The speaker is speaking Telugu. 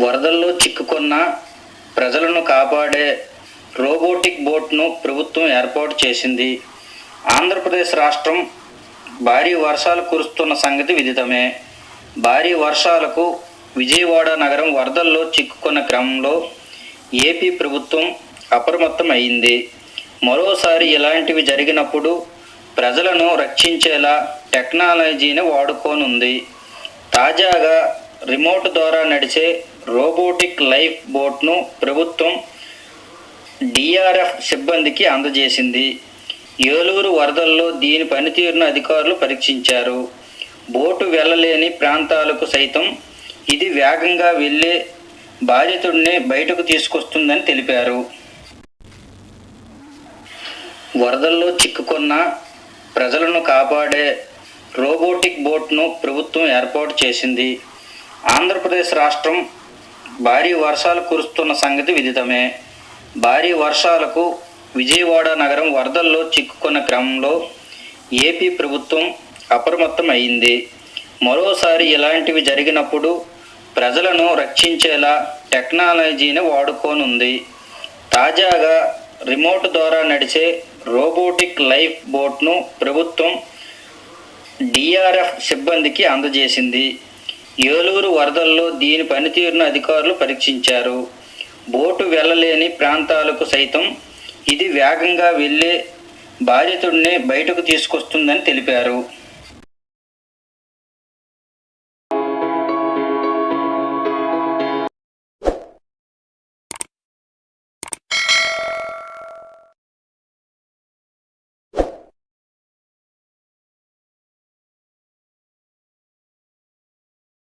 వరదల్లో చిక్కుకున్న ప్రజలను కాపాడే రోబోటిక్ బోట్ను ప్రభుత్వం ఏర్పాటు చేసింది. ఆంధ్రప్రదేశ్ రాష్ట్రం భారీ వర్షాలు కురుస్తున్న సంగతి విదితమే. భారీ వర్షాలకు విజయవాడ నగరం వరదల్లో చిక్కుకున్న క్రమంలో ఏపీ ప్రభుత్వం అప్రమత్తం అయింది మరోసారి ఇలాంటివి జరిగినప్పుడు ప్రజలను రక్షించేలా టెక్నాలజీని వాడుకోనుంది. తాజాగా రిమోట్ ద్వారా నడిచే రోబోటిక్ లైఫ్ బోట్ను ప్రభుత్వం డిఆర్ఎఫ్ సిబ్బందికి అందజేసింది. ఏలూరు వరదల్లో దీని పనితీరును అధికారులు పరీక్షించారు. బోటు వెళ్ళలేని ప్రాంతాలకు సైతం ఇది వేగంగా వెళ్ళే బాధితుడిని బయటకు తీసుకొస్తుందని తెలిపారు. వరదల్లో చిక్కుకున్న ప్రజలను కాపాడే రోబోటిక్ బోట్ను ప్రభుత్వం ఏర్పాటు చేసింది. ఆంధ్రప్రదేశ్ రాష్ట్రం భారీ వర్షాలు కురుస్తున్న సంగతి విదితమే. భారీ వర్షాలకు విజయవాడ నగరం వరదల్లో చిక్కుకున్న క్రమంలో ఏపీ ప్రభుత్వం అప్రమత్తం అయింది మరోసారి ఇలాంటివి జరిగినప్పుడు ప్రజలను రక్షించేలా టెక్నాలజీని వాడుకోనుంది. తాజాగా రిమోట్ ద్వారా నడిచే రోబోటిక్ లైఫ్ బోట్ను ప్రభుత్వం డిఆర్ఎఫ్ సిబ్బందికి అందజేసింది. ఏలూరు వరదల్లో దీని పనితీరును అధికారులు పరీక్షించారు. బోటు వెళ్ళలేని ప్రాంతాలకు సైతం ఇది వేగంగా వెళ్ళే బాధితుడిని బయటకు తీసుకొస్తుందని తెలిపారు.